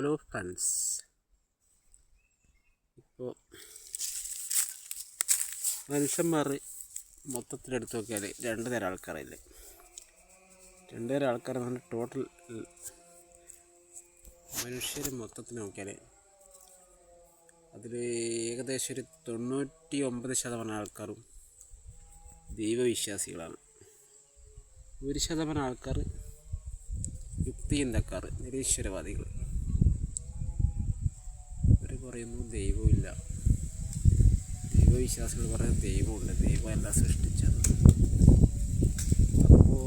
Hello friends ഇപ്പോൾ മനുഷ്യന്മാർ മൊത്തത്തിലെടുത്ത് നോക്കിയാൽ രണ്ട് തരം ആൾക്കാരില്ലേ രണ്ട് തരം ആൾക്കാരെന്ന് പറഞ്ഞാൽ ടോട്ടൽ മനുഷ്യർ മൊത്തത്തിൽ നോക്കിയാൽ അതിൽ ഏകദേശം ഒരു തൊണ്ണൂറ്റി ഒമ്പത് ശതമാനം ആൾക്കാരും ദൈവവിശ്വാസികളാണ്. ഒരു ശതമാനം ആൾക്കാർ യുക്തിചിന്തക്കാർ നിരീശ്വരവാദികൾ പറയുന്നു ദൈവമില്ല. ദൈവവിശ്വാസികൾ പറയുന്നത് ദൈവമുണ്ട്. ദൈവം എല്ലാം സൃഷ്ടിച്ചത്. അപ്പോൾ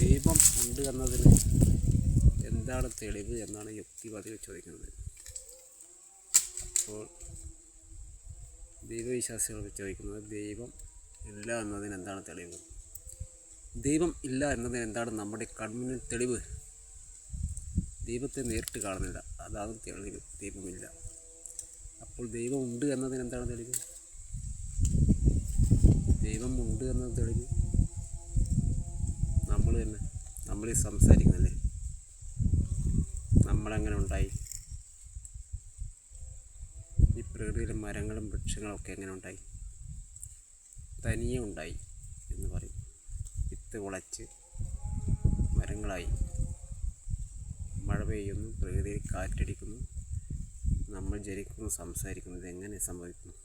ദൈവം ഉണ്ട് എന്നതിന് എന്താണ് തെളിവ് എന്നാണ് യുക്തിവാദികൾ ചോദിക്കുന്നത്. അപ്പോൾ ദൈവവിശ്വാസികൾ ചോദിക്കുന്നത് ദൈവം ഇല്ല എന്നതിന് എന്താണ് തെളിവ്? ദൈവം ഇല്ല എന്നതിന് എന്താണ് നമ്മുടെ കൺമുന്നിൽ തെളിവ്? ദൈവത്തെ നേരിട്ട് കാണുന്നില്ല. അതാണ് തെളിവ്. ദൈവമില്ല. അപ്പോൾ ദൈവം ഉണ്ട് എന്നതിന് എന്താണ് തെളിവ്? ദൈവം ഉണ്ട് എന്നത് തെളിവ്. നമ്മൾ തന്നെ നമ്മൾ ഈ സംസാരിക്കുന്നല്ലേ നമ്മളെങ്ങനെ ഉണ്ടായി? ഈ പ്രകൃതിയിലെ മരങ്ങളും വൃക്ഷങ്ങളും ഒക്കെ എങ്ങനെ ഉണ്ടായി? തനിയെ ഉണ്ടായി എന്ന് പറയും. വിത്ത് മുളച്ച് മരങ്ങളായി. മഴ പെയ്യുന്നു പ്രകൃതിയിൽ കാറ്റടിക്കുന്നു. നമ്മൾ ജനിക്കുന്നു സംസാരിക്കുന്നത് എങ്ങനെ സംഭവിക്കുന്നു?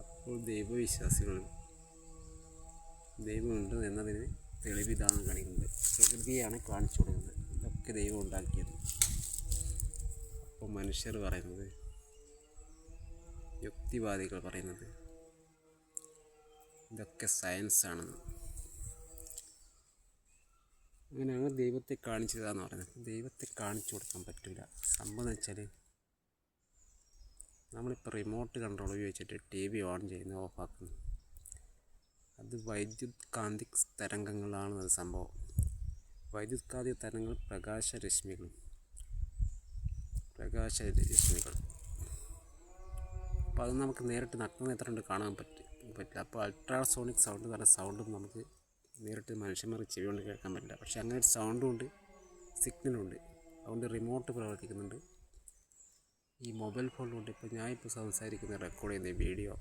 അപ്പോൾ ദൈവവിശ്വാസികൾ ദൈവമുണ്ട് എന്നതിന് തെളിവിതാണ് കാണിക്കുന്നത്. പ്രകൃതിയാണ് കാണിച്ചു കൊടുക്കുന്നത്. ഇതൊക്കെ ദൈവം ഉണ്ടാക്കിയത്. അപ്പോൾ മനുഷ്യർ പറയുന്നത് യുക്തിവാദികൾ പറയുന്നത് ഇതൊക്കെ സയൻസ് ആണെന്ന്. അങ്ങനെയാണ് ദൈവത്തെ കാണിച്ചതാന്ന് പറയുന്നത്. ദൈവത്തെ കാണിച്ചു കൊടുക്കാൻ പറ്റില്ല സംഭവം വെച്ചാൽ നമ്മളിപ്പോൾ റിമോട്ട് കൺട്രോൾ ഉപയോഗിച്ചിട്ട് ടി വി ഓൺ ചെയ്യുന്ന ഓഫാക്കുന്നു അത് വൈദ്യുത് കാന്തി തരംഗങ്ങളാണ് അത് സംഭവം. വൈദ്യുത് കാന്തി തരംഗങ്ങൾ പ്രകാശരശ്മികൾ പ്രകാശരശ്മികൾ അപ്പോൾ അത് നമുക്ക് നേരിട്ട് നഗ്നനേത്രം കൊണ്ട് കാണാൻ പറ്റും പറ്റില്ല. അപ്പോൾ അൾട്രാസോണിക് സൗണ്ട് എന്ന് പറഞ്ഞ സൗണ്ടും നമുക്ക് നേരിട്ട് മനുഷ്യന്മാർ ചെവി കൊണ്ട് കേൾക്കാൻ പറ്റില്ല. പക്ഷേ അങ്ങനെ ഒരു സൗണ്ടും ഉണ്ട് സിഗ്നലും ഉണ്ട്. അതുകൊണ്ട് റിമോട്ട് പ്രവർത്തിക്കുന്നുണ്ട്. ഈ മൊബൈൽ ഫോണിലുണ്ട് ഇപ്പോൾ ഞാനിപ്പോൾ സംസാരിക്കുന്ന റെക്കോർഡ് ചെയ്യുന്ന വീഡിയോ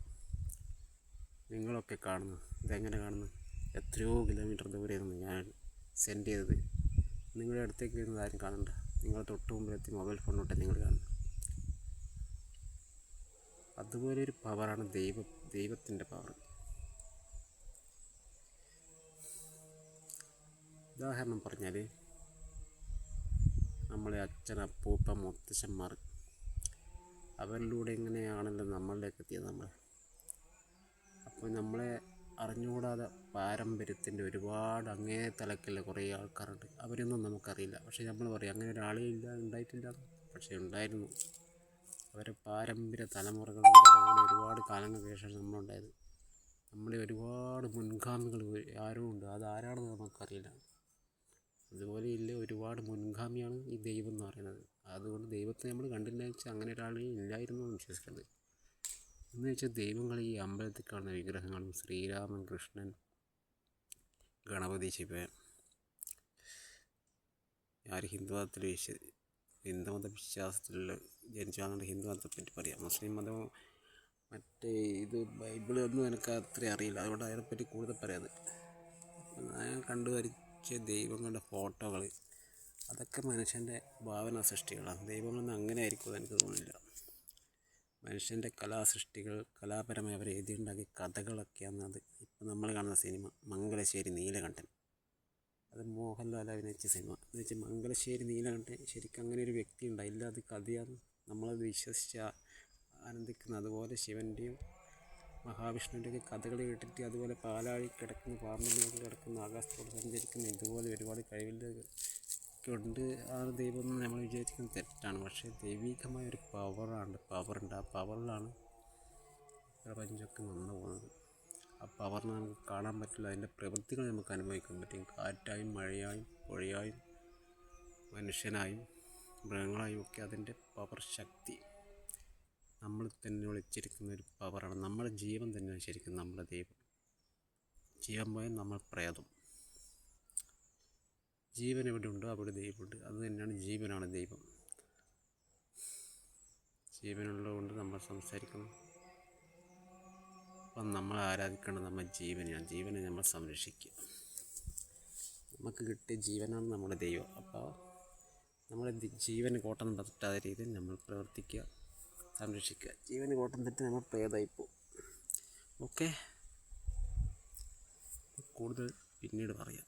നിങ്ങളൊക്കെ കാണുന്നു. ഇതെങ്ങനെ കാണുന്നു? എത്രയോ കിലോമീറ്റർ ദൂരെയാണ് ഞാൻ സെൻഡ് ചെയ്തത്. നിങ്ങളുടെ അടുത്തേക്ക് വരുന്നത് ആരും കാണണ്ട. നിങ്ങൾ തൊട്ട് മുമ്പിലെത്തി മൊബൈൽ ഫോണിലോട്ട് നിങ്ങൾ കാണുന്നു അതുപോലെ ഒരു പവറാണ് ദൈവ ദൈവത്തിന്റെ പവർ ഉദാഹരണം പറഞ്ഞാൽ നമ്മളെ അച്ഛൻ അപ്പൂപ്പ മുത്തശ്ശന്മാർ അവരിലൂടെ എങ്ങനെയാണല്ലോ നമ്മളിലേക്ക് എത്തിയത് നമ്മൾ അപ്പോൾ നമ്മളെ അറിഞ്ഞുകൂടാതെ പാരമ്പര്യത്തിന്റെ ഒരുപാട് അങ്ങേ തലക്കുള്ള കുറേ ആൾക്കാരുണ്ട്. അവരൊന്നും നമുക്കറിയില്ല. പക്ഷേ നമ്മൾ പറയും അങ്ങനെ ഒരാളേ ഇല്ല ഉണ്ടായിട്ടില്ല. പക്ഷേ ഉണ്ടായിരുന്നു. അവരെ പാരമ്പര്യ തലമുറകളുടെ തലമുറ ഒരുപാട് കാലങ്ങൾക്ക് ശേഷം നമ്മളുണ്ടായത്. നമ്മളെ ഒരുപാട് മുൻഗാമികൾ ആരും ഉണ്ട് അത് ആരാണെന്ന് നമുക്കറിയില്ല. അതുപോലെ ഇല്ല ഒരുപാട് മുൻഗാമിയാണ് ഈ ദൈവം എന്ന് പറയുന്നത്. അതുകൊണ്ട് ദൈവത്തെ നമ്മൾ കണ്ടില്ല വെച്ചാൽ അങ്ങനെ ഒരാൾ ഇല്ലായിരുന്നു എന്ന് വിശ്വസിക്കുന്നത് എന്ന് വെച്ചാൽ ദൈവങ്ങൾ ഈ അമ്പലത്തിൽ കാണുന്ന വിഗ്രഹങ്ങളും ശ്രീരാമൻ കൃഷ്ണൻ ഗണപതി ശിവൻ ആര് ഹിന്ദുമതത്തിൽ വിശ്വ ഹിന്ദുമത വിശ്വാസത്തിലുള്ള ജനിച്ചാണെന്നുണ്ട് ഹിന്ദു മതത്തെ പറ്റി പറയാം. മുസ്ലിം മതമോ മറ്റേ ഇത് ബൈബിൾ ഒന്നും എനിക്ക് അത്ര അറിയില്ല. അതുകൊണ്ട് അതിനെപ്പറ്റി കൂടുതൽ പറയാതെ. ഞാൻ കണ്ടു വരച്ച ദൈവങ്ങളുടെ ഫോട്ടോകൾ അതൊക്കെ മനുഷ്യന്റെ ഭാവന സൃഷ്ടികളാണ് ദൈവങ്ങളൊന്നും അങ്ങനെ ആയിരിക്കുമെന്ന് എനിക്ക് തോന്നുന്നില്ല. മനുഷ്യന്റെ കലാസൃഷ്ടികൾ കലാപരമായി അവർ എഴുതിയുണ്ടാക്കിയ കഥകളൊക്കെയാണ് അത്. ഇപ്പം നമ്മൾ കാണുന്ന സിനിമ മംഗലശ്ശേരി നീലകണ്ഠൻ. അത് മോഹൻലാൽ അഭിനയിച്ച സിനിമ. എന്ന് വെച്ചാൽ മംഗലശ്ശേരി നീലകണ്ഠൻ ശരിക്കും അങ്ങനെ ഒരു വ്യക്തി ഉണ്ടായില്ല അത് കഥയാണ് നമ്മളത് വിശ്വസിച്ച് ആനന്ദിക്കുന്ന അതുപോലെ ശിവന്റെയും മഹാവിഷ്ണുവിന്റെയൊക്കെ കഥകൾ കേട്ടിട്ട് അതുപോലെ പാലാഴി കിടക്കുന്ന പാമ്പുകളിൽ കിടക്കുന്ന ആകാശത്തോട് സഞ്ചരിക്കുന്ന ഇതുപോലെ ഒരുപാട് കഴിവിലൊക്കെ ഉണ്ട്. ആ ദൈവം നമ്മൾ വിചാരിക്കുന്നത് തെറ്റാണ്. പക്ഷേ ദൈവികമായ ഒരു പവറാണ് പവറുണ്ട്. ആ പവറിലാണ് പ്രപഞ്ചമൊക്കെ വന്നു പോകുന്നത്. ആ പവറിനെ നമുക്ക് കാണാൻ പറ്റില്ല. അതിന്റെ പ്രവൃത്തികൾ നമുക്ക് അനുഭവിക്കാൻ പറ്റും. കാറ്റായും മഴയായും പുഴയായും മനുഷ്യനായും മൃഗങ്ങളായും ഒക്കെ അതിന്റെ പവർ ശക്തി നമ്മൾ തന്നെ ഒളിച്ചിരിക്കുന്ന ഒരു പവറാണ്. നമ്മുടെ ജീവൻ തന്നെയാണ് ശരിക്കും നമ്മുടെ ദൈവം. ജീവൻ പോയാൽ നമ്മൾ പ്രേതം. ജീവൻ എവിടെ ഉണ്ടോ അവിടെ ദൈവമുണ്ട്. അത് തന്നെയാണ് ജീവനാണ് ദൈവം. ജീവനുള്ളതുകൊണ്ട് നമ്മൾ സംസാരിക്കണം അപ്പം നമ്മൾ ആരാധിക്കേണ്ടത് നമ്മൾ ജീവനെയാണ്. ജീവനെ നമ്മൾ സംരക്ഷിക്കുക. നമുക്ക് കിട്ടിയ ജീവനാണ് നമ്മുടെ ദൈവം. അപ്പോൾ നമ്മുടെ ജീവന് കോട്ടം തട്ടാത്ത രീതിയിൽ നമ്മൾ പ്രവർത്തിക്കുക. സംരക്ഷിക്കുക. ജീവന് കോട്ടം തെറ്റി നമ്മൾ പ്രേതായി പോകും ഓക്കെ? കൂടുതൽ പിന്നീട് പറയാം.